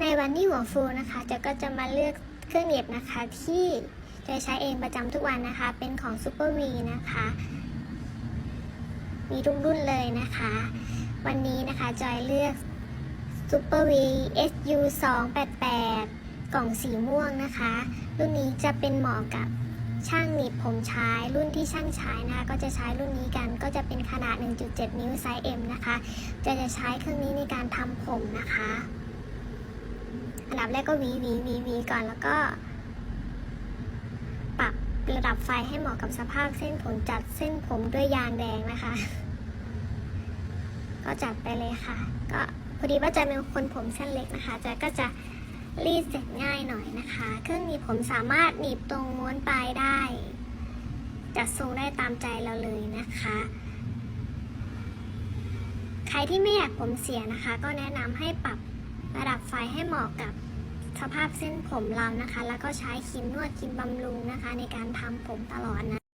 ในวันที่หัวฟูนะคะจะก็จะมาเลือกเครื่องเหน็บนะคะที่จะใช้เองประจำทุกวันนะคะ เป็นของ Super V นะคะ มีทุกรุ่นเลยนะคะ วันนี้นะคะจอยเลือก Super V SU 2 8 8กล่องสีม่วงนะคะ รุ่นนี้จะเป็นเหมาะกับช่างหนีบผมใช้รุ่นที่ช่างใช้นะคะก็จะใช้รุ่นนี้กันก็จะเป็นขนาด 1.7 นิ้วไซส์ M นะคะ จะจะใช้เครื่องนี้ในการทำผมนะคะ แรกก็วีวีวีวีก่อนแล้วก็ ปรับระดับไฟให้เหมาะกับสภาพเส้นผมจัดเส้นผมด้วยยางแดงนะคะ ก็จัดไปเลยค่ะ ก็พอดีว่าจะเป็นคนผมเส้นเล็กนะคะจะก็จะรีดเสร็จง่ายหน่อยนะคะ เครื่องหนีบผมสามารถหนีบตรงม้วนปลายได้ จัดทรงได้ตามใจเราเลยนะคะ ใครที่ไม่อยากผมเสียนะคะ ก็แนะนำให้ปรับระดับไฟให้เหมาะกับ สภาพเส้นผมเรานะคะ แล้วก็ใช้ครีมนวดครีมบำรุงนะคะ ในการทำผมตลอดนะ